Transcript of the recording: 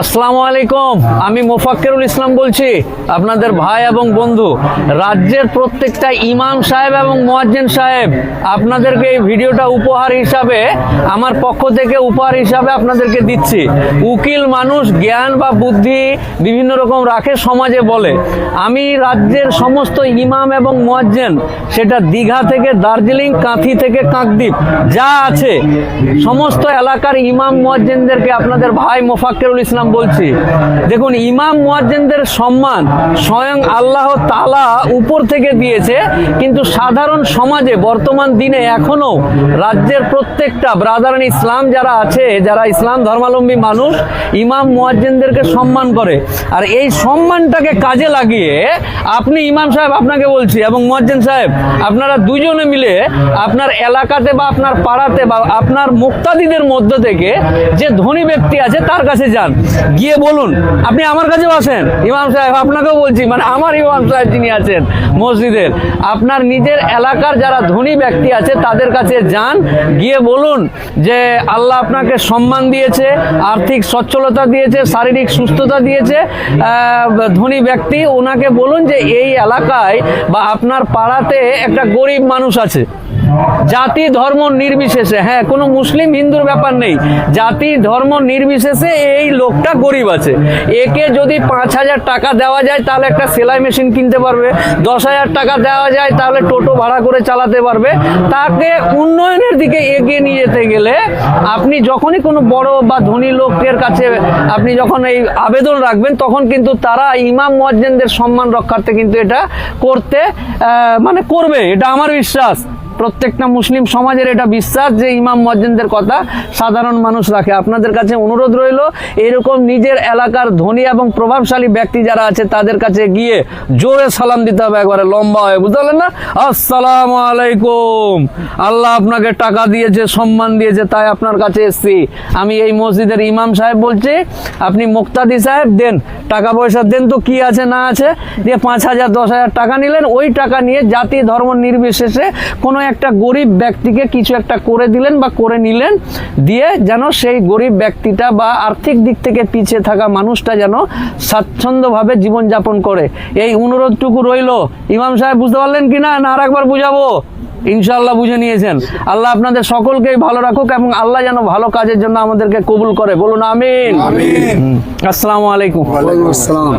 আসসালামু আলাইকুম, আমি মোফাক্কেরুল ইসলাম বলছি, আপনাদের ভাই এবং বন্ধু, রাজ্যের প্রত্যেকটা ইমাম সাহেব এবং মোয়াজ্জেন সাহেব, আপনাদেরকে এই ভিডিওটা উপহার হিসাবে, আমার পক্ষ থেকে উপহার হিসাবে আপনাদেরকে দিচ্ছি। উকিল মানুষ জ্ঞান বা বুদ্ধি বিভিন্ন রকম রাখে সমাজে বলে। আমি রাজ্যের সমস্ত ইমাম এবং মোয়াজ্জেন, সেটা দীঘা থেকে দার্জিলিং, কাঁথি থেকে কাকদ্বীপ, যা আছে, সমস্ত এলাকার ইমাম মুয়াজ্জিনদেরকে আপনাদের ভাই মোফাক্কেরুল ইসলাম বলছি। দেখুন, ইমাম মুয়াজ্জিনদের সম্মান স্বয়ং আল্লাহ তালা উপর থেকে দিয়েছে, কিন্তু সাধারণ সমাজে বর্তমান দিনে এখনও রাজ্যের প্রত্যেকটা ব্রাদারান ইসলাম যারা আছে, যারা ইসলাম ধর্মাবলম্বী মানুষ, ইমাম মুয়াজ্জিনদেরকে সম্মান করে। আর এই সম্মানটাকে কাজে লাগিয়ে আপনি ইমাম সাহেব আপনাকে বলছি, এবং মুয়াজ্জিন সাহেব, আপনারা দুজনে মিলে আপনার এলাকাতে বা আপনার পাড়াতে বা আপনার মুক্তাদিদের মধ্য থেকে যে ধনী ব্যক্তি আছে, তার কাছে যান। গিয়ে বলুন, আপনি আমার কাছেও আসেন। ইমাম সাহেব, আপনাকেও বলছি মানে আমার ইমাম সাহেব যিনি আছেন মসজিদের, আপনার নিজের এলাকার যারা ধনী ব্যক্তি আছে, তাদের কাছে যান, গিয়ে বলুন যে আল্লাহ আপনাকে সম্মান দিয়েছে, আর্থিক সচ্ছলতা দিয়েছে, শারীরিক সুস্থতা দিয়েছে ধনী ব্যক্তি, ওনাকে বলুন যে এই এলাকায় বা আপনার পাড়াতে একটা গরিব মানুষ আছে। জাতি, ধর্ম নির্বিশেষে হ্যাঁ কোনো মুসলিম হিন্দুর ব্যাপার নেই। জাতি, ধর্ম নির্বিশেষে এই লোকটা গরিব আছে। একে যদি পাঁচ হাজার টাকা দেওয়া যায়, তাহলে একটা সেলাই মেশিন কিনতে পারবে। দশ হাজার টাকা দেওয়া যায়, তাহলে টোটো ভাড়া করে চালাতে পারবে। তাকে উন্নয়নের দিকে এগিয়ে নিয়ে যেতে গেলে আপনি যখনই কোনো বড় বা ধনী লোকের কাছে আপনি যখন এই আবেদন রাখবেন, তখন কিন্তু তারা ইমাম মুয়াজ্জিনদের সম্মান রক্ষার্থে কিন্তু এটা করতে মানে করবে। এটা আমার বিশ্বাস। প্রত্যেকটা মুসলিম সমাজের এটা বিশ্বাস যে ইমাম মজ্জিনদের কথা সাধারণ মানুষ রাখে। আপনাদের কাছে অনুরোধ রইল, এরকম নিজের এলাকার ধনী এবং প্রভাবশালী ব্যক্তি যারা আছে, তাদের কাছে গিয়ে জোরে সালাম দিতে হবে একবারে, লম্বা হয়ে, বুঝতে পারলেন না? আসসালাম আলাইকুম। আল্লাহ আপনাকে টাকা দিয়েছে, সম্মান দিয়েছে, তাই আপনার কাছে এসছি। আমি এই মসজিদের ইমাম সাহেব বলছি, আপনি মুক্তাদি সাহেব, দেন, টাকা পয়সা দেন তো কি আছে না আছে, দিয়ে পাঁচ হাজার, দশ হাজার টাকা নিলেন, ওই টাকা নিয়ে জাতি, ধর্ম নির্বিশেষে কোনো একটা গরিব ব্যক্তিকে কিছু একটা করে দিলেন বা করে নিলেন দিয়ে যেন সেই গরিব ব্যক্তিটা বা আর্থিক দিক থেকে পিছিয়ে থাকা মানুষটা যেন স্বাচ্ছন্দ্যভাবে জীবনযাপন করে। এই অনুরোধটুকু রইল। ইমাম সাহেব বুঝতে পারলেন কি না? না আর একবার বুঝাবো? ইনশাআল্লাহ বুঝে নিয়েছেন। আল্লাহ আপনাদের সকলকেই ভালো রাখুক এবং আল্লাহ যেন ভালো কাজের জন্য আমাদেরকে কবুল করে। বলুন আমিন। আসসালামু আলাইকুম। আসসালাম।